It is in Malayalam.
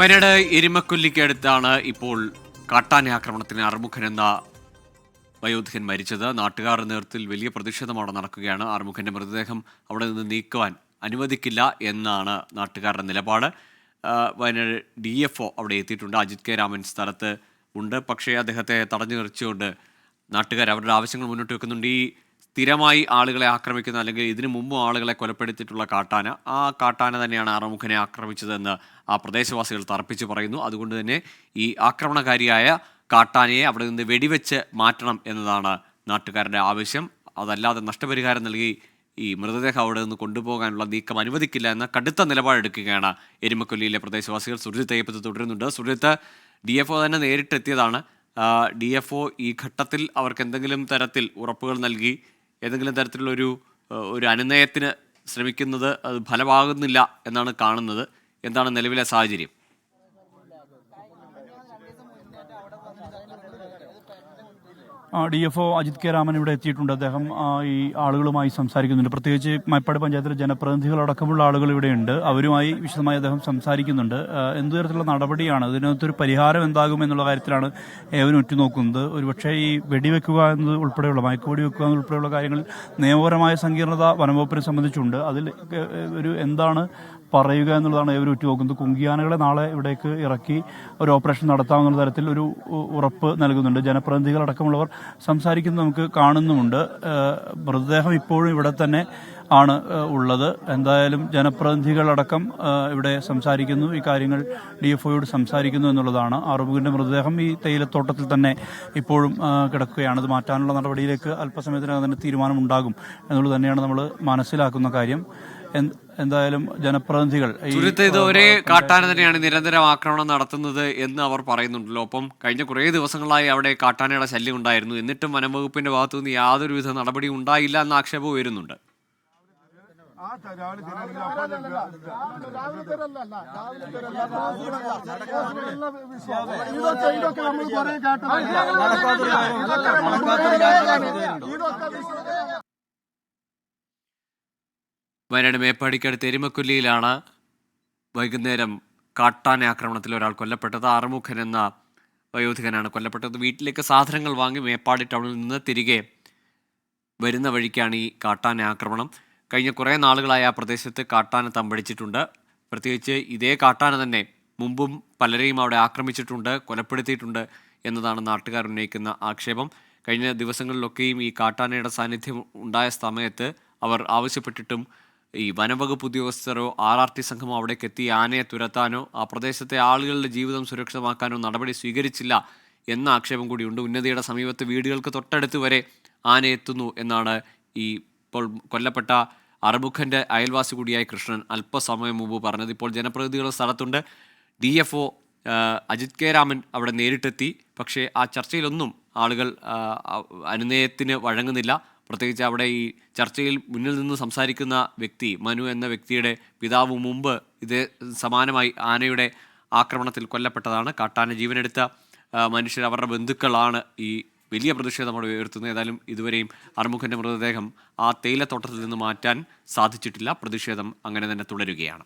വയനാട് എരുമക്കൊല്ലിക്കടുത്താണ് ഇപ്പോൾ കാട്ടാന ആക്രമണത്തിന് അറുമുഖൻ എന്ന വയോധികൻ മരിച്ചത്. നാട്ടുകാരുടെ നേതൃത്വത്തിൽ വലിയ പ്രതിഷേധമാണ് നടക്കുകയാണ്. അറുമുഖന്റെ മൃതദേഹം അവിടെ നിന്ന് നീക്കുവാൻ അനുവദിക്കില്ല എന്നാണ് നാട്ടുകാരുടെ നിലപാട്. വയനാട് ഡി എഫ് ഒ അവിടെ എത്തിയിട്ടുണ്ട്. അജിത് കെ രാമൻ സ്ഥലത്ത് ഉണ്ട്. പക്ഷേ അദ്ദേഹത്തെ തടഞ്ഞു നിർത്തിച്ചുകൊണ്ട് നാട്ടുകാർ അവരുടെ ആവശ്യങ്ങൾ മുന്നോട്ട് വെക്കുന്നുണ്ട്. ഈ സ്ഥിരമായി ആളുകളെ ആക്രമിക്കുന്ന അല്ലെങ്കിൽ ഇതിനു മുമ്പും ആളുകളെ കൊലപ്പെടുത്തിയിട്ടുള്ള കാട്ടാന ആ കാട്ടാന തന്നെയാണ് ആറുമുഖനെ ആക്രമിച്ചതെന്ന് ആ പ്രദേശവാസികൾ തർപ്പിച്ച് പറയുന്നു. അതുകൊണ്ട് തന്നെ ഈ ആക്രമണകാരിയായ കാട്ടാനയെ അവിടെ നിന്ന് വെടിവെച്ച് മാറ്റണം എന്നതാണ് നാട്ടുകാരുടെ ആവശ്യം. അതല്ലാതെ നഷ്ടപരിഹാരം നൽകി ഈ മൃതദേഹം അവിടെ നിന്ന് കൊണ്ടുപോകാനുള്ള നീക്കം അനുവദിക്കില്ല എന്ന കടുത്ത നിലപാടെടുക്കുകയാണ് എരുമക്കൊല്ലിയിലെ പ്രദേശവാസികൾ. സുരജിത്ത് അയ്യപ്പത്ത് തുടരുന്നുണ്ട്. സുരജിത്ത് ഡി എഫ് ഒ തന്നെ നേരിട്ടെത്തിയതാണ്. ഡി എഫ് ഒ ഈ ഘട്ടത്തിൽ അവർക്ക് എന്തെങ്കിലും തരത്തിൽ ഉറപ്പുകൾ നൽകി ഏതെങ്കിലും തരത്തിലുള്ള ഒരു ഒരു അനുനയത്തിന് ശ്രമിക്കുന്നത് അത് ഫലമാകുന്നില്ല എന്നാണ് കാണുന്നത്. എന്താണ് നിലവിലെ സാഹചര്യം? D F O Ajith K Raman ഇവിടെ എത്തിയിട്ടുണ്ട്. അദ്ദേഹം ഈ ആളുകളുമായി സംസാരിക്കുന്നുണ്ട്. പ്രത്യേകിച്ച് മയപ്പാട് പഞ്ചായത്തിലെ ജനപ്രതിനിധികളടക്കമുള്ള ആളുകൾ ഇവിടെയുണ്ട്. അവരുമായി വിശദമായി അദ്ദേഹം സംസാരിക്കുന്നുണ്ട്. എന്തു തരത്തിലുള്ള നടപടിയാണ്? ഇതിനകത്തൊരു പരിഹാരം എന്താകും എന്നുള്ള കാര്യത്തിലാണ് ഏവനും ഉറ്റുനോക്കുന്നത്. ഒരുപക്ഷെ ഈ വെടിവെക്കുക എന്നത് ഉൾപ്പെടെയുള്ള മയക്കുവെടി വെക്കുക ഉൾപ്പെടെയുള്ള കാര്യങ്ങളിൽ നിയമപരമായ സങ്കീർണത വനംവകുപ്പിനെ സംബന്ധിച്ചുണ്ട്. അതിൽ ഒരു എന്താണ് പറയുക എന്നുള്ളതാണ് ഇവർ ഉറ്റുനോക്കുന്നത്. കുങ്കിയാനകളെ നാളെ ഇവിടേക്ക് ഇറക്കി ഒരു ഓപ്പറേഷൻ നടത്താമെന്നുള്ള തരത്തിൽ ഒരു ഉറപ്പ് നൽകുന്നുണ്ട്. ജനപ്രതിനിധികളടക്കമുള്ളവർ സംസാരിക്കുന്നത് നമുക്ക് കാണുന്നുമുണ്ട്. മൃതദേഹം ഇപ്പോഴും ഇവിടെ തന്നെ ആണ് ഉള്ളത്. എന്തായാലും ജനപ്രതിനിധികളടക്കം ഇവിടെ സംസാരിക്കുന്നു. ഈ കാര്യങ്ങൾ ഡി എഫ് ഒയോട് സംസാരിക്കുന്നു എന്നുള്ളതാണ്. ആറുമുഖിന്റെ മൃതദേഹം ഈ തേയിലത്തോട്ടത്തിൽ തന്നെ ഇപ്പോഴും കിടക്കുകയാണ്. അത് മാറ്റാനുള്ള നടപടിയിലേക്ക് അല്പസമയത്തിനകം തന്നെ തീരുമാനമുണ്ടാകും എന്നുള്ളത് തന്നെയാണ് നമ്മൾ മനസ്സിലാക്കുന്ന കാര്യം. എന്തായാലും ജനപ്രതിനിധികൾ ഇത് ഒരേ കാട്ടാന തന്നെയാണ് നിരന്തരം ആക്രമണം നടത്തുന്നത് എന്ന് അവർ പറയുന്നുണ്ടല്ലോ ഒപ്പം കഴിഞ്ഞ കുറേ ദിവസങ്ങളായി അവിടെ കാട്ടാനയുടെ ശല്യം ഉണ്ടായിരുന്നു എന്നിട്ടും വനംവകുപ്പിന്റെ ഭാഗത്തു നിന്ന് യാതൊരുവിധ നടപടിയും ഉണ്ടായില്ല എന്ന ആക്ഷേപം ഉയരുന്നുണ്ട് ഇതൊക്കെ ഇതൊക്കെ നമ്മൾ കുറെ വയനാട് മേപ്പാടിക്കടുത്ത് എരുമക്കൊല്ലിയിലാണ് വൈകുന്നേരം കാട്ടാന ആക്രമണത്തിൽ ഒരാൾ കൊല്ലപ്പെട്ടത്. ആറുമുഖൻ എന്ന വയോധികനാണ് കൊല്ലപ്പെട്ടത്. വീട്ടിലേക്ക് സാധനങ്ങൾ വാങ്ങി മേപ്പാടി ടൗണിൽ നിന്ന് തിരികെ വരുന്ന വഴിക്കാണ് ഈ കാട്ടാന ആക്രമണം. കഴിഞ്ഞ കുറേ നാളുകളായി ആ പ്രദേശത്ത് കാട്ടാന തമ്പടിച്ചിട്ടുണ്ട്. പ്രത്യേകിച്ച് ഇതേ കാട്ടാന തന്നെ മുമ്പും പലരെയും അവിടെ ആക്രമിച്ചിട്ടുണ്ട് കൊലപ്പെടുത്തിയിട്ടുണ്ട് എന്നതാണ് നാട്ടുകാർ ഉന്നയിക്കുന്ന ആക്ഷേപം. കഴിഞ്ഞ ദിവസങ്ങളിലൊക്കെയും ഈ കാട്ടാനയുടെ സാന്നിധ്യം ഉണ്ടായ സമയത്ത് അവർ ആവശ്യപ്പെട്ടിട്ടും ഈ വനംവകുപ്പ് ഉദ്യോഗസ്ഥരോ ആർ ആർ ടി സംഘമോ അവിടേക്ക് എത്തി ആനയെ തുരത്താനോ ആ പ്രദേശത്തെ ആളുകളുടെ ജീവിതം സുരക്ഷിതമാക്കാനോ നടപടി സ്വീകരിച്ചില്ല എന്ന ആക്ഷേപം കൂടിയുണ്ട് ഉന്നതിയുടെ സമീപത്ത് വീടുകൾക്ക് തൊട്ടടുത്ത് വരെ ആന എത്തുന്നു എന്നാണ് ഈ ഇപ്പോൾ കൊല്ലപ്പെട്ട അറുമുഖന്റെ അയൽവാസി കൂടിയായ കൃഷ്ണൻ അല്പസമയം മുമ്പ് പറഞ്ഞത്. ഇപ്പോൾ ജനപ്രതിനിധികൾ സ്ഥലത്തുണ്ട്. D F O Ajith K Raman അവിടെ നേരിട്ടെത്തി. പക്ഷേ ആ ചർച്ചയിലൊന്നും ആളുകൾ അനുനയത്തിന് വഴങ്ങുന്നില്ല. പ്രത്യേകിച്ച് അവിടെ ഈ ചർച്ചയിൽ മുന്നിൽ നിന്ന് സംസാരിക്കുന്ന വ്യക്തി മനു എന്ന വ്യക്തിയുടെ പിതാവ് മുമ്പ് ഇതേ സമാനമായി ആനയുടെ ആക്രമണത്തിൽ കൊല്ലപ്പെട്ടതാണ്. കാട്ടാന ജീവനെടുത്ത മനുഷ്യർ അവരുടെ ബന്ധുക്കളാണ് ഈ വലിയ പ്രതിഷേധം അവിടെ ഉയർത്തുന്നത്. ഏതായാലും ഇതുവരെയും അറുമുഖന്റെ മൃതദേഹം ആ തേയിലത്തോട്ടത്തിൽ നിന്ന് മാറ്റാൻ സാധിച്ചിട്ടില്ല. പ്രതിഷേധം അങ്ങനെ തന്നെ തുടരുകയാണ്.